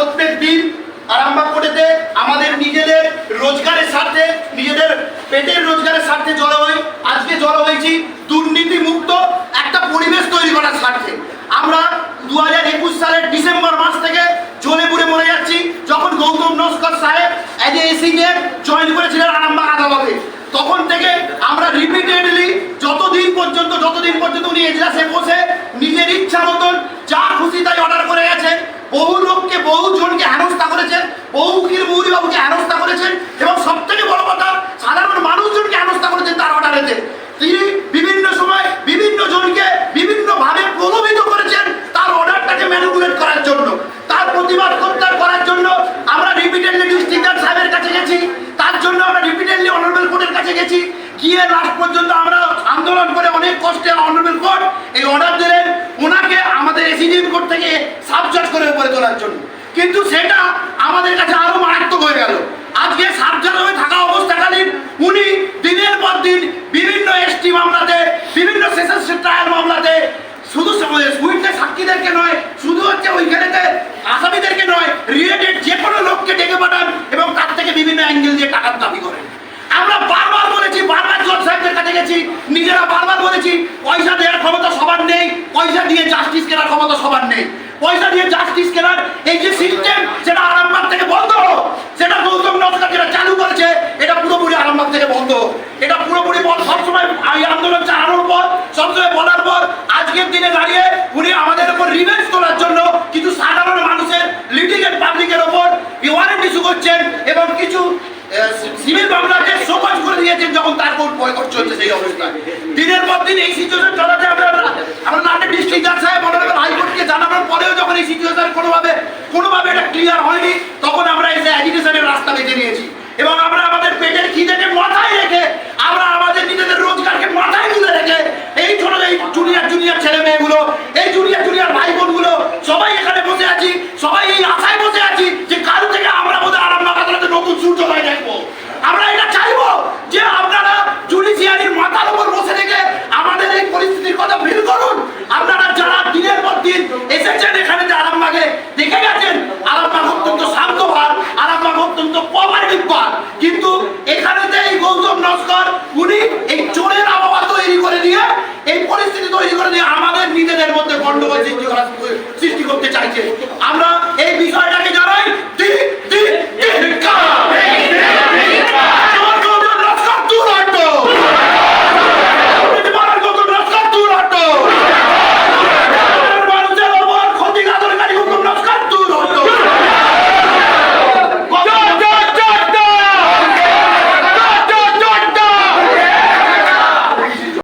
প্রত্যেক দিন আরাম্বা করেতে আমাদের নিজেদের রোজগারের সাথে নিজেদের পেটের রোজগারের সাথে জড়ো হই। আজকে জড়ো হয়েছি দুর্নীতি মুক্ত একটা পরিবেশ তৈরি করার স্বার্থে। আমরা দু হাজার একুশ সালের ডিসেম্বর মাস থেকে জলে পুড়ে মরে যাচ্ছি, যখন গৌতম নস্কর সাহেব এজ এ এসি এর জয়েন করেছিলেন আরাম্বা আদালতে। তখন থেকে আমরা রিপিটেডলি যতদিন পর্যন্ত যতদিন পর্যন্ত উনি এজলাসে বসে নিজের ইচ্ছা মতন যা খুশি তাই অর্ডার করে গেছে, বহু লোককে বহু বহু উকিল মৌরি বাবুকে হেনস্থা করেছেন এবং সব থেকে বড় কথা, সাধারণ মানুষজনকে হেনস্থা করেছেন তার অর্ডারেতে তিনি বিভিন্ন সময় বিভিন্ন জনকে বিভিন্ন ভাবে প্রলোভিত করেছেন তার অর্ডারটাকে ম্যানিপুলেট করার জন্য। তার প্রতিবাদ প্রত্যাহার করার জন্য আমরা রিপিটেডলি ডিস্ট্রিক্ট সাহেবের কাছে গেছি। তার জন্য আমরা রিপিটেডলি অনারেবল কোর্টের কাছে গেছি। গিয়ে লাস্ট পর্যন্ত আমরা আন্দোলন করে অনেক কষ্টে অনারেবল কোর্ট এই অর্ডার দিলেন। ওনাকে আমাদের এসিডিএম কোর্ট থেকে সাবজাজ করে উপরে তোলার জন্য। কিন্তু সেটা আমাদের কাছে আরও মারাত্মক হয়ে গেল। এটা পুরোপুরি পথ, সবসময় এই আন্দোলন চালানোর পর সবসময় বলার পর আজকের দিনে দাঁড়িয়ে উনি আমাদের উপর রিভেঞ্জ তোলার জন্য কিছু সাধারণ মানুষের লিটিগেট পাবলিকের ওপর ওয়ারেন্ট ইস্যু করছেন এবং কিছু সিভিল মামলাকে সমাজ করে দিয়েছেন যখন তারপর বয়কট চলছে সেই অবস্থায় দিনের পর দিন এই সিচুয়েশন চলাতে আমরা। আমরা নাটে সৃষ্টি করতে চাইছে। আমরা এই বিষয়টা